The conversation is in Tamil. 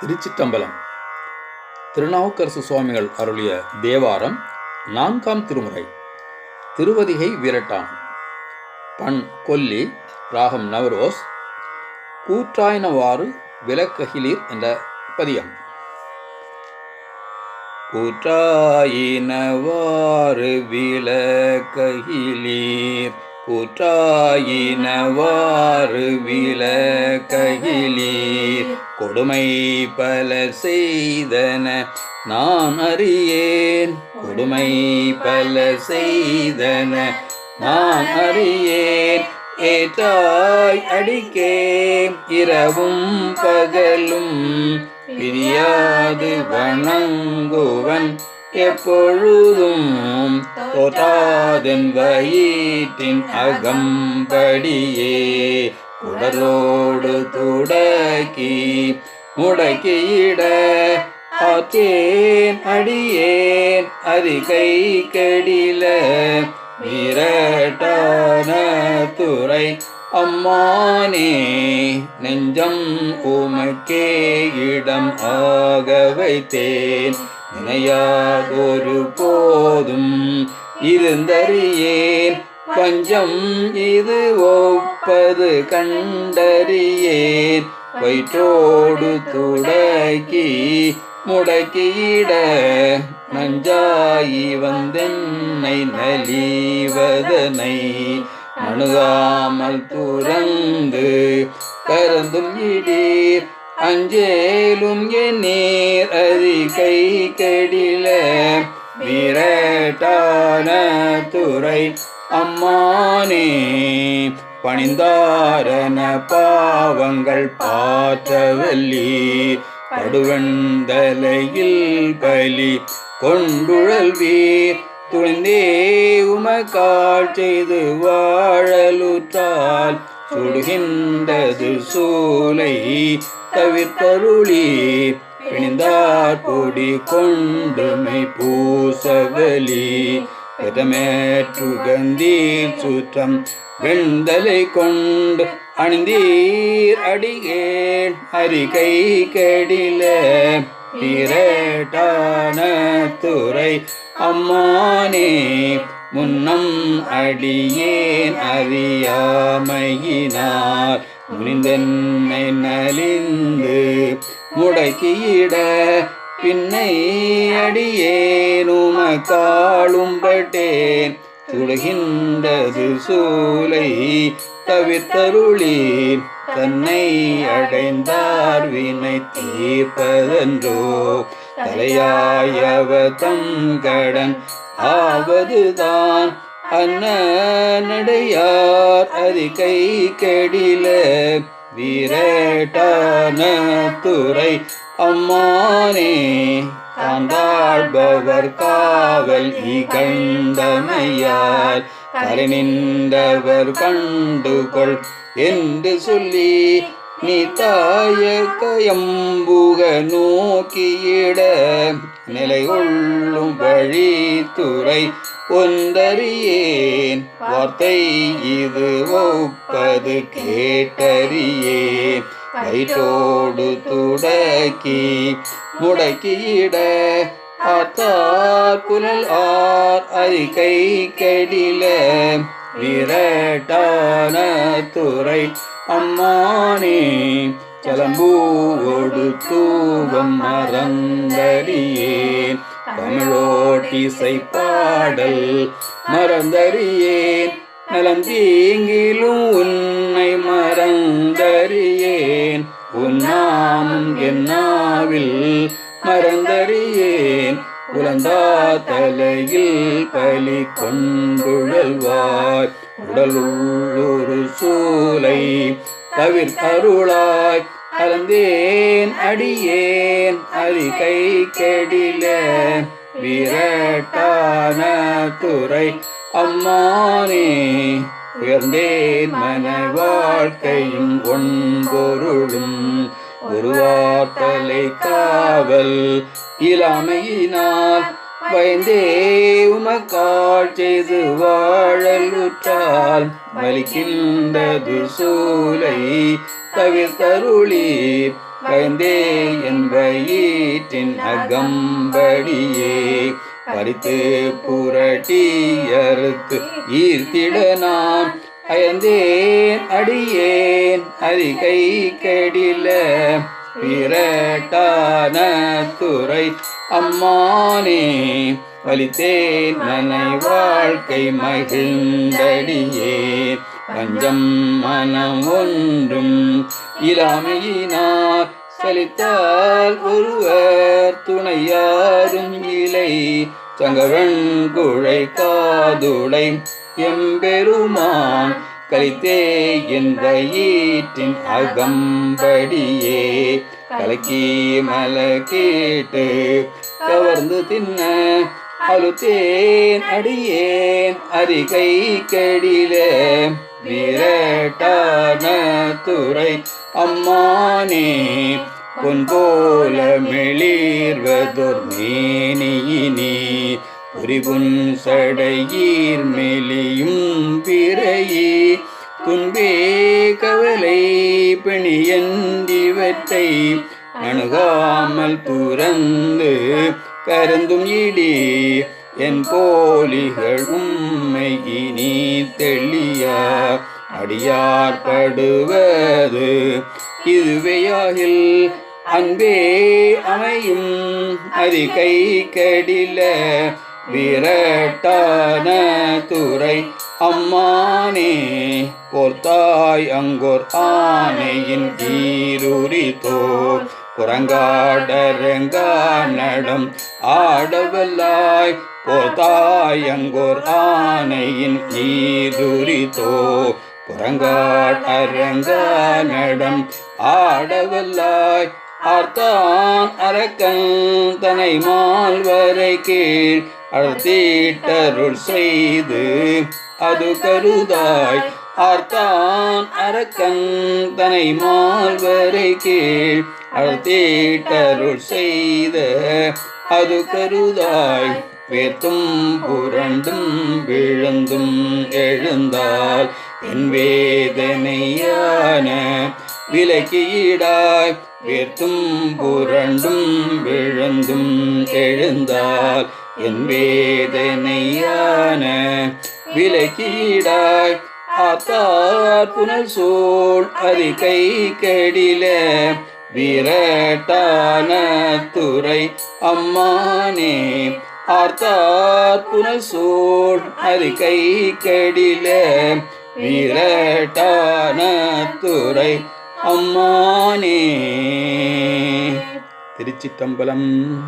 திருச்சிற்றம்பலம் திருநாவுக்கரசு சுவாமிகள் அருளிய தேவாரம் நான்காம் திருமுறை. திருவதிகை விரட்டான் பண் கொல்லி ராகம் நவரோஸ். கூற்றாயினவாறு விலக்ககிலீர் என்ற பதியம். கூற்றாயினவாறு விலக்ககிலீர் உற்றாயினவாறு விளக்ககிலீர் கொடுமை பல செய்தன நான் அறியேன். கொடுமை பல செய்தன நான் அறியேன். ஏற்றாய் அடிக்கே இரவும் பகலும் பிரியாது வணங்குவன். எப்பொழுதும் தோற்றாதென் வயிற்றின் அகம்படியே. குடலோடு துடக்கி முடக்கியிட ஆற்றேன் அடியேன் அறிகை கடில. விரட்டான துறை அம்மானே நெஞ்சம் உமக்கே இடம் ஆக வைத்தேன். நினையாதொரு போதும் இருந்தறியேன். பஞ்சம் இது ஒப்பது கண்டறியேன். வயிற்றோடு துடக்கி முடக்கியிட நஞ்சாயி வந்தென்னை நலிவதனை அணுகாமல் துறந்து கருந்தும் இடீர் அஞ்சேலும் என் நீர் அறிகை கடில விரட்டான துறை. அம்மானே பணிந்தாரன பாவங்கள் பாற்றவல்லி. படுவந்தலையில் பலி கொண்டுழல்வீர் துணிந்தே உமக்கால் செய்து வாழலுற்றால் சுடுகின்றது சூலை தவிர்த்தருளி பிணிந்தார் பொடி கொண்டுமை பூசவலி. பெதமேற்றுகந்தீர் சுற்றம் வெண்தலை கொண்டு அணிந்தீர் அடிகேன் அறிகை கடில. இரட்டான துறை அம்மானே முன்னம் அடியேன் அறியாமையினார் முனிந்தென்னை நலிந்து முடக்கியிட பின்னை அடியேனும காளும்பட்டேன் சுடுகின்றது சூலை தவிர்த்தருளீர். தன்னை அடைந்தார் வினை தீர்ப்பதென்றோ. தலையாயவ தம் கடன் ஆவதுதான். அன்ன நடையார் அறிகை கெடில. வீரட்டான துறை அம்மானே காந்தாழ்பவர் காவல் இகண்டமையால் கரை நின்றவர் கண்டுகொள் என்று சொல்லி நீ நோக்கியிட நிலை கொள்ளும் வழி துறை ஒன்றறியேன் வார்த்தை இது ஒப்பது கேட்டறியேன். வயிற்றோடு துடக்கி முடக்கியிட ஆத்தார் புனல் ஆர் அறிக்கை கடில விரட்டான துறை அம்மானே கலம்பூவோடு தூவம் மறந்தறியேன். தமிழோட்டிசை பாடல் மறந்தறியேன். நலம் தீங்கிலும் உன்னை மறந்தறியேன். உன்னாமும் என்னாவில் மறந்தறியேன். உலந்தா தலையில் பலி கொண்டுழல்வாய் உடலுள்ளொரு சூலை தவிர்த்தருளாய். அலந்தேன் அடியேன் அறிகை கெடில விரட்டான துறை. அம்மானே உயர்ந்தேன் மன வாழ்க்கையும் ஒன்பொருளும். உருவாத்தலை காவல் இளமையினால் பயந்தே உமக்கால் செய்து வாழலுற்றால் வலிக்கின்றது சூலை தவிர்த்தருளி பயந்தே என் ஈற்றின் அகம்படியே பறித்து புரட்டி அறுத்து ஈர்த்திட நான். அயர்ந்தேன் அடியேன் அறிகை கடில பிரட்டான துறை அம்மானே வலித்தேன் மனை வாழ்க்கை மகிழ்ந்தடியே. பஞ்சம் மனம் ஒன்றும் இளமையினார் சலித்தால் ஒருவர் துணையாரும் இலை சங்கவன் குழை காதுடை எம்பெருமான் கலித்தே இந்த ஈற்றின் அகம்படியே. கலக்கி மல கேட்டு கவர்ந்து தின்ன அழுத்தேன் அடியேன் அரிகை கடில. விரட்டான துறை அம்மானே பொன் போல மெளிர்வதொர் மேனியினே. புரிபுன் சடையீர் மெலியும் பிறையே. துன்பே கவலை பிணியந்திவற்றை அணுகாமல் துறந்து கருந்தும் இடி. என் போலிகள் உண்மை இனி தெளியா. அடியார் படுவது அன்பே அமையும் அது கை கடில. விரட்டான துறை அம்மானே போர்த்தாய் அங்கோர் ஆனையின் ஈருரித்தோ புறங்காடரங்கா நடம் ஆடவல்லாய் போர்த்தாய் அங்கோர் ஆனையின் ஈருரித்தோ புறங்காட் அரங்கா ஆடவல்லாய் ஆர்த்தான் அரக்கன் தனை மால்வரை கீழ் அழுத்தீட்டருள் செய்து அது கருதாய். ஆர்த்தான் அரக்கன் தனை மால்வரை கீழ் அழுத்தீட்டருள் செய்த அது கருதாய். வேத்தும் புரண்டும் விழுந்தும் எழுந்தால் என் வேதனையான விலக்கீடாய் வேர்த்தும் புரண்டும் விழுந்தும் எழுந்தால் என் வேதனையான விலக்கீடாய் ஆத்தார் புனல் சோழ் அறிக்கை கடில விரட்டான துறை அம்மானே. ஆர்த்தார் புனல் சோழ் அறிக்கை கடில விரட்டான துறை அம்மானே. திருச்சிட்டம்பலம்